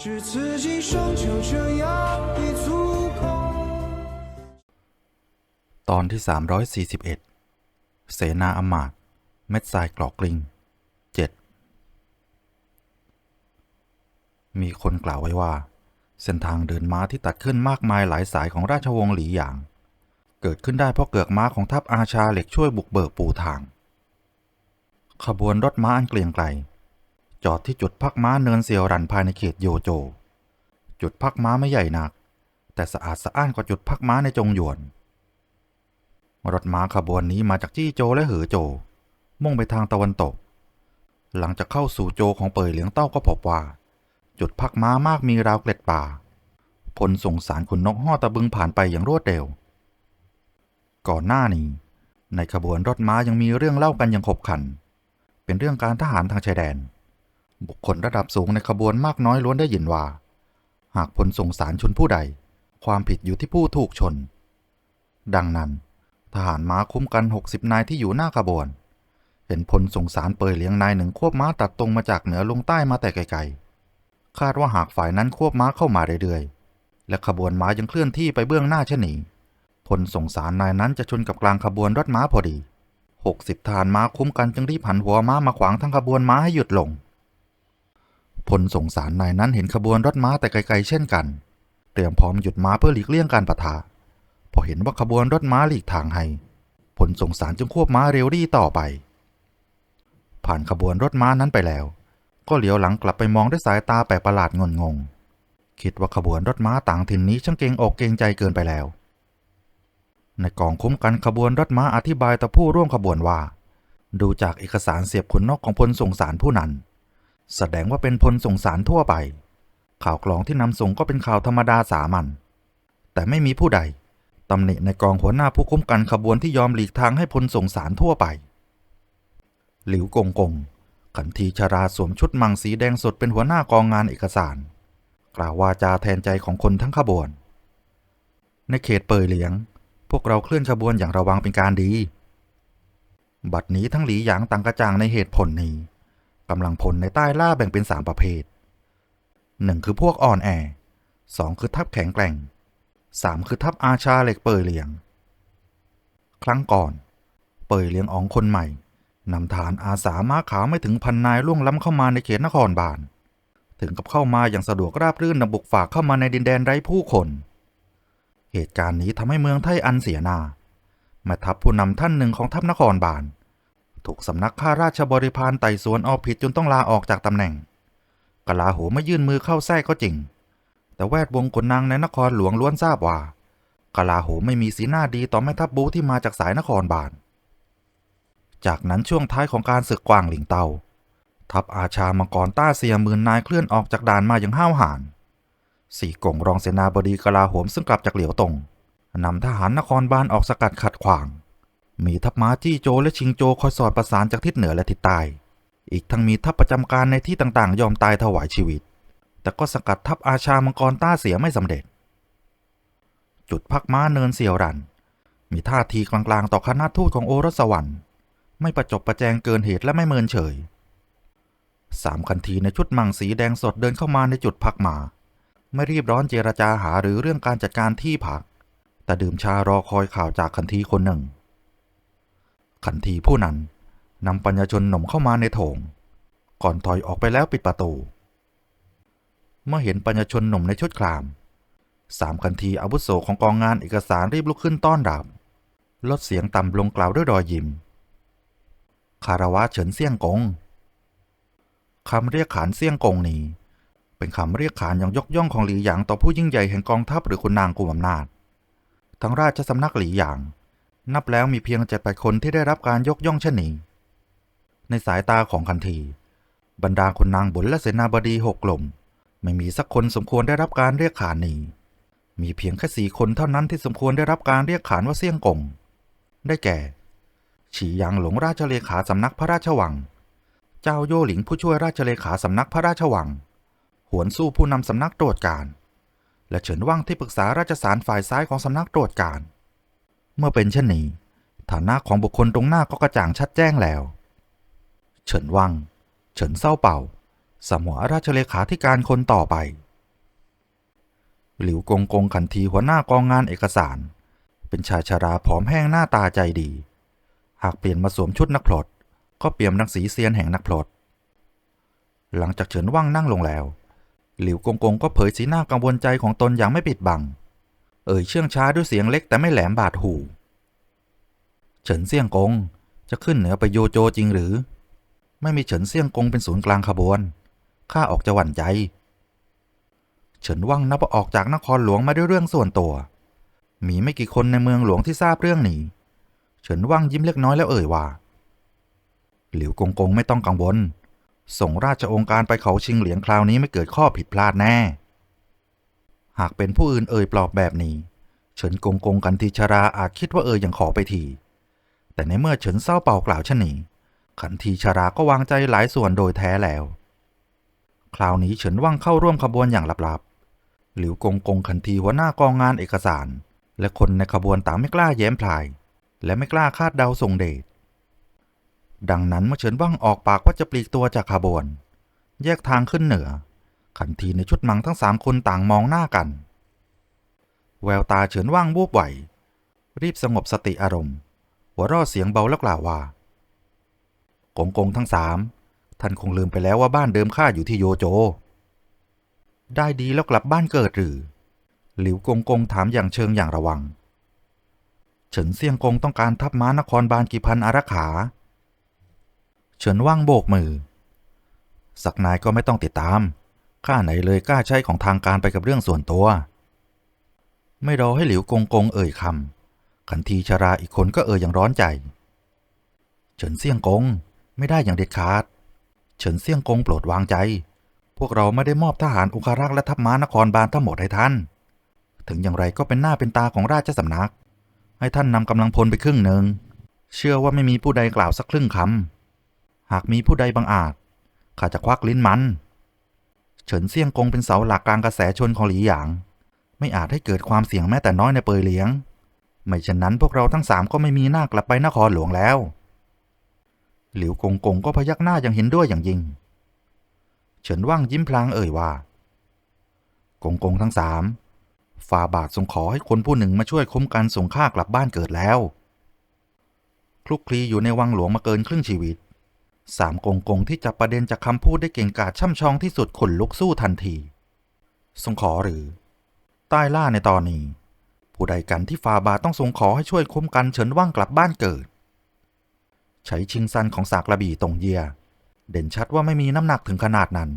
只此今生就这样一足够。 ตอนที่ 341 เสนาอำมาตย์เม็ดทรายกรอกกลิงเจ็ดมีคนกล่าวไว้ว่า เส้นทางเดินม้าที่ตัดขึ้นมากมายหลายสายของราชวงศ์หลีหยาง เกิดขึ้นได้เพราะเกือกม้าของทัพอาชาเหล็กช่วยบุกเบิกปูทาง ขบวนรถม้าอันเกลียงไกล จอดที่จุดพักม้าเนินเซียวรันภายในเขตโยโจ จุดพักม้าไม่ใหญ่นัก แต่สะอาดสะอ้านกว่าจุดพักม้าในจงหยวน รถม้าขบวนนี้มาจากจี้โจและเหอโจ มุ่งไปทางตะวันตก หลังจากเข้าสู่โจของเปยเหลียงเต้าก็พบว่า จุดพักม้ามากมีราวเกล็ดป่าพลส่งสารขุนนกห่อตะบึงผ่านไปอย่างรวดเร็ว ก่อนหน้านี้ ในขบวนรถม้ายังมีเรื่องเล่ากันอย่างขบขัน เป็นเรื่องการทหารทางชายแดน บุคคลระดับสูงในขบวนมากน้อยล้วนได้ยินว่า หากพลส่งสารชนผู้ใด ความผิดอยู่ที่ผู้ถูกชน ดังนั้น ทหารม้าคุ้มกัน 60 นายที่อยู่หน้าขบวน เห็นพลส่งสารเปยเลี้ยงนายหนึ่งควบม้าตัดตรงมาจากเหนือลงใต้มาแต่ไกลๆคาดว่าหากฝ่ายนั้นควบม้าเข้ามาเรื่อยๆและขบวนม้ายังเคลื่อนที่ไปเบื้องหน้าเช่นนี้พลส่งสารนายนั้นจะชนกับกลางขบวนรถม้าพอดี 60 ทหารม้าคุ้มกันจึงรีบหันหัวม้ามาขวางทั้งขบวนม้าให้หยุดลง พลส่งสารนายนั้นเห็นขบวนรถม้าแต่ไกลๆเช่นกัน เตรียมพร้อมหยุดม้าเพื่อหลีกเลี่ยงการปะทะพอเห็นว่าขบวนรถม้าหลีกทางให้ผลสงสารจึงควบม้าเร็วรี่ต่อไป ผ่านขบวนรถม้านั้นไปแล้ว ก็เหลียวหลังกลับไปมองด้วยสายตาแปลกประหลาดงนงงคิดว่าขบวนรถม้าต่างถิ่นนี้ช่างเกงอกเกงใจเกินไปแล้ว ในกองคุ้มกันขบวนรถม้าอธิบายต่อผู้ร่วมขบวนว่า ดูจากเอกสารเสียบขนนกของพลส่งสารผู้นั้น แสดงว่าเป็นพลส่งสารทั่วไป ข่าวกลองที่นำส่งก็เป็นข่าวธรรมดาสามัญแต่ไม่มีผู้ใดตำหนิในกองหัวหน้าผู้คุ้มกันขบวนที่ยอมหลีกทางให้พลส่งสารทั่วไป หลิวกงกงขันทีชาราสวมชุดมังสีแดงสดเป็นหัวหน้ากองงานเอกสาร กล่าววาจาแทนใจของคนทั้งขบวน ในเขตเปยเหลียง พวกเราเคลื่อนขบวนอย่างระวังเป็นการดี บัดนี้ทั้งหลีหยางต่างกระจ่างในเหตุผลนี้ กำลังพลในใต้ล่าแบ่งเป็นสามประเภทหนึ่งคือพวกอ่อนแอสองคือทัพแข็งแกร่งสามคือทัพอาชาเหล็กเปยเหลียง ครั้งก่อน เปยเหลียงอองคนใหม่นำฐานอาสาม้าขาวไม่ถึงพันนายล่วงล้ำเข้ามาในเขตนครบาล ถึงกับเข้ามาอย่างสะดวกราบรื่นนำบุกฝากเข้ามาในดินแดนไร้ผู้คน เหตุการณ์นี้ทำให้เมืองไทอันเสียนาแม่ทัพผู้นำท่านหนึ่งของทัพนครบาล ถูกสำนักข้าราชบริพารไต่สวนเอาผิดจนต้องลาออกจากตำแหน่ง กลาโหไม่ยื่นมือเข้าแทรกก็จริง แต่แวดวงขนนางในนครหลวงล้วนทราบว่ากลาโหไม่มีสีหน้าดีต่อแม่ทัพบูที่มาจากสายนครบาล จากนั้นช่วงท้ายของการศึกกวางหลิงเตาทัพอาชามังกรต้าเซียหมื่นนายเคลื่อนออกจากด่านมาอย่างห้าวหาญสี่กงรองเสนาบดีกลาโหมซึ่งกลับจากเหลียวตงนำทหารนครบาลออกสกัดขัดขวาง มีทัพม้าจี้โจและชิงโจคอยสอดประสานจากทิศเหนือและทิศใต้ อีกทั้งมีทัพประจำการในที่ต่างๆ ยอมตายถวายชีวิต แต่ก็สกัดทัพอาชามังกรต้าเสียไม่สำเร็จ จุดพักม้าเนินเสียวรัน มีท่าทีกลางๆ ต่อคณะทูตของโอรสวรรค์ไม่ประจบประแจงเกินเหตุและไม่เมินเฉยสามคันทีในชุดมังสีแดงสดเดินเข้ามาในจุดพักมา ไม่รีบร้อนเจรจาหาหรือเรื่องการจัดการที่พัก แต่ดื่มชารอคอยข่าวจากคันทีคนหนึ่ง ขันทีผู้นั้นนำปัญญาชนหนุ่มเข้ามาในโถง ก่อนถอยออกไปแล้วปิดประตู เมื่อเห็นปัญญาชนหนุ่มในชุดครามสามขันทีอาวุโสของกองงานเอกสารรีบลุกขึ้นต้อนรับลดเสียงต่ำลงกล่าวด้วยรอยยิ้มคารวะเฉินเซี่ยงกงคำเรียกขานเซี่ยงกงนี้เป็นคำเรียกขานอย่างยกย่องของหลีหยางต่อผู้ยิ่งใหญ่แห่งกองทัพหรือคุณนางกุมอำนาจ ทั้งราชสำนักหลีหยาง นับแล้วมีเพียงเจ็ดแปดคนที่ได้รับการยกย่องเช่นนี้ ในสายตาของคันทีบรรดาคุณนางบุญและเสนาบดีหกกลุ่มไม่มีสักคนสมควรได้รับการเรียกขานนี้ มีเพียงแค่สี่คนเท่านั้นที่สมควรได้รับการเรียกขานว่าเสี่ยงกง ได้แก่ ฉีหยางหลงราชเลขาสำนักพระราชวัง เจ้าโย่หลิงผู้ช่วยราชเลขาสำนักพระราชวัง หวนสู้ผู้นำสำนักตรวจการ และเฉินว่างที่ปรึกษาราชสารฝ่ายซ้ายของสำนักตรวจการ เมื่อเป็นเช่นนี้ ฐานะของบุคคลตรงหน้าก็กระจ่างชัดแจ้งแล้ว เฉินว่างเฉินเศร้าเป่าสมัวราชเลขาธิการคนต่อไป หลิวกงกงขันทีหัวหน้ากองงานเอกสาร เป็นชายชาราผอมแห้งหน้าตาใจดี หากเปลี่ยนมาสวมชุดนักพลดก็เปี่ยมนักสีเซียนแห่งนักพลดหลังจากเฉินว่างนั่งลงแล้ว หลิวกงกงก็เผยสีหน้ากังวลใจของตนอย่างไม่ปิดบัง เอ่ยเชื่องช้าด้วยเสียงเล็กแต่ไม่แหลมบาดหู เฉินเซี่ยงกงจะขึ้นเหนือไปโยโจจริงหรือ ไม่มีเฉินเซี่ยงกงเป็นศูนย์กลางขบวน ข้าออกจะหวั่นใจ เฉินว่างนับว่าออกจากนครหลวงมาด้วยเรื่องส่วนตัว มีไม่กี่คนในเมืองหลวงที่ทราบเรื่องนี้ เฉินว่างยิ้มเล็กน้อยแล้วเอ่ยว่า หลิวกงกงไม่ต้องกังวล ส่งราชองค์การไปเขาชิงเหลียงคราวนี้ไม่เกิดข้อผิดพลาดแน่ หากเป็นผู้อื่นเอ่ยปลอบแบบนี้ เฉินกงกงกันทีชราอาจคิดว่าเอ่ยยังขอไปที แต่ในเมื่อเฉินเศร้าเป่ากล่าวเช่นนี้ขันทีชราก็วางใจหลายส่วนโดยแท้แล้ว คราวนี้เฉินว่างเข้าร่วมขบวนอย่างลับๆ หลิวกงกงขันทีหัวหน้ากองงานเอกสาร และคนในขบวนต่างไม่กล้าแย้มพลาย และไม่กล้าคาดเดาส่งเดช ดังนั้นเมื่อเฉินว่างออกปากว่าจะปลีกตัวจากขบวน แยกทางขึ้นเหนือ ขันทีในชุดมังทั้งสามคนต่างมองหน้ากัน แววตาเฉินว่างวูบไหว รีบสงบสติอารมณ์ หัวราะเสียงเบาแล้วกล่าวว่ากงกงทั้งสามท่านคงลืมไปแล้วว่าบ้านเดิมข้าอยู่ที่โยโจ ได้ดีแล้วกลับบ้านเกิดหรือ หลิวกงกงถามอย่างเชิงอย่างระวัง เฉินเซียงกงต้องการทัพม้านครบาลกี่พันอารักขา เฉินว่างโบกมือ สักนายก็ไม่ต้องติดตาม ข้าไหนเลยกล้าใช้ของทางการไปกับเรื่องส่วนตัว ไม่รอให้หลิวกงกงเอ่ยคำขันทีชาราอีกคนก็เอ่ยอย่างร้อนใจ เฉินเซี่ยงกงไม่ได้อย่างเด็ดขาด เฉินเซี่ยงกงโปรดวางใจ พวกเราไม่ได้มอบทหารองคารักษ์และทัพม้านครบาลทั้งหมดให้ท่าน ถึงอย่างไรก็เป็นหน้าเป็นตาของราชสำนัก ให้ท่านนำกำลังพลไปครึ่งหนึ่งเชื่อว่าไม่มีผู้ใดกล่าวสักครึ่งคำหากมีผู้ใดบังอาจข้าจะควักลิ้นมัน ฉินเซี่ยงกงเป็นเสาหลักกลางกระแสชนของหลีหยาง ไม่อาจให้เกิดความเสี่ยงแม้แต่น้อยในเปยเหลียง ไม่เช่นนั้นพวกเราทั้งสามก็ไม่มีหน้ากลับไปนครหลวงแล้ว หลิวกงกงก็พยักหน้าอย่างเห็นด้วยอย่างยิ่ง เฉินว่างยิ้มพลางเอ่ยว่า กงกงทั้งสามฝ่าบาททรงขอให้คนผู้หนึ่งมาช่วยคุ้มกันส่งข้ากลับบ้านเกิดแล้ว คลุกคลีอยู่ในวังหลวงมาเกินครึ่งชีวิต สามกงกงที่จับประเด็นจากคำพูดได้เก่งกาจช่ำชองที่สุดขนลุกสู้ทันทีทรงขอหรือ ใต้ล่าในตอนนี้ ผู้ใดกันที่ฟาบาต้องทรงขอให้ช่วยคุ้มกันเฉินว่างกลับบ้านเกิด ใช้ชิงซันของสากระบี่ตรงเยีย เด่นชัดว่าไม่มีน้ำหนักถึงขนาดนั้น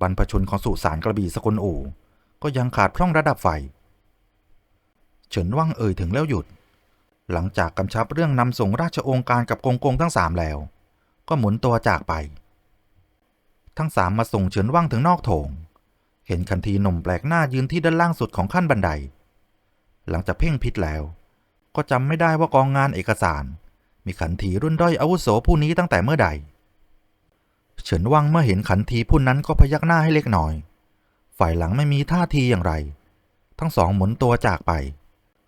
บรรพชนของสุสานกระบี่สกุลอู่ก็ยังขาดพร่องระดับไฟ เฉินว่างเอ่ยถึงแล้วหยุด หลังจากกำชับเรื่องนำส่งราชองค์การกับกงกงทั้งสามแล้ว ก็หมุนตัวจากไป ทั้งสามมาส่งเฉินว่างถึงนอกโถง เห็นคันทีหนุ่มแปลกหน้ายืนที่ด้านล่างสุดของขั้นบันได หลังจากเพ่งพิษแล้ว ก็จำไม่ได้ว่ากองงานเอกสาร มีขันทีรุ่นด้อยอาวุโสผู้นี้ตั้งแต่เมื่อใด เฉินว่างเมื่อเห็นขันทีผู้นั้นก็พยักหน้าให้เล็กน้อย ฝ่ายหลังไม่มีท่าทีอย่างไร ทั้งสองหมุนตัวจากไป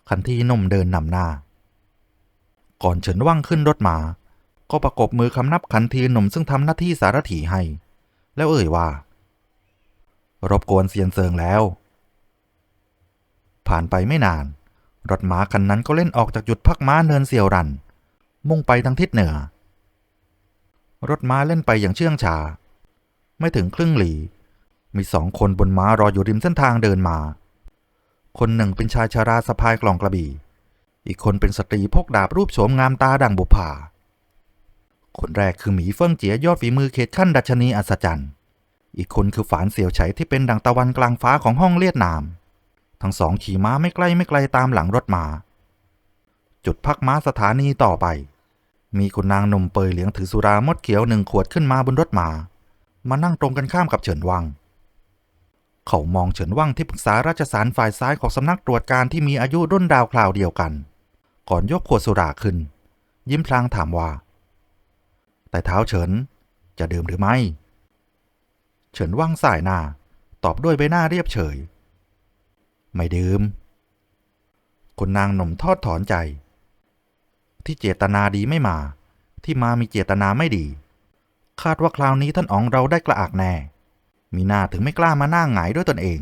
ขันทีหนุ่มเดินนำหน้าก่อนเฉินว่างขึ้นรถมา ก็ประกบมือคำนับขันทีหนุ่มซึ่งทำหน้าที่สารถีให้ แล้วเอ่ยว่า รบกวนเซียนเซิงแล้ว ผ่านไปไม่นาน รถม้าคันนั้นก็เล่นออกจากจุดพักม้าเนินเซียวรัน มุ่งไปทางทิศเหนือ รถม้าเล่นไปอย่างเชื่องช้าไม่ถึงครึ่งหลี มีสองคนบนม้ารออยู่ริมเส้นทางเดินมา คนหนึ่งเป็นชายชาราสะพายกล่องกระบี่ อีกคนเป็นสตรีพกดาบรูปโฉมงามตาดังบุภา คนแรกคือหมีเฟิ่งเจียยอดฝีมือเขตขั้นดัชนีอัศจรรย์ อีกคนคือฝานเสี่ยวไฉที่เป็นดังตะวันกลางฟ้าของห้องเลียดนาม ทั้งสองขี่ม้าไม่ใกล้ไม่ไกลตามหลังรถมา จุดพักม้าสถานีต่อไป มีคุณนางนมเปยเหลียงถือสุรามดเขียวหนึ่งขวดขึ้นมาบนรถมา มานั่งตรงกันข้ามกับเฉินวัง เขามองเฉินว่างที่ปรึกษาราชสารฝ่ายซ้ายของสำนักตรวจการที่มีอายุรุ่นดาวคราวเดียวกัน ก่อนยกขวดสุราขึ้น ยิ้มพลางถามว่า แต่เท้าเฉินจะดื่มหรือไม่ เฉินว่างสายหน้า ตอบด้วยใบหน้าเรียบเฉย ไม่ดื่มคนนางหนุ่มทอดถอนใจ ที่เจตนาดีไม่มา ที่มามีเจตนาไม่ดี คาดว่าคราวนี้ท่านอ๋องเราได้กระอักแน่ มีหน้าถึงไม่กล้ามาหน้าหงายด้วยตนเอง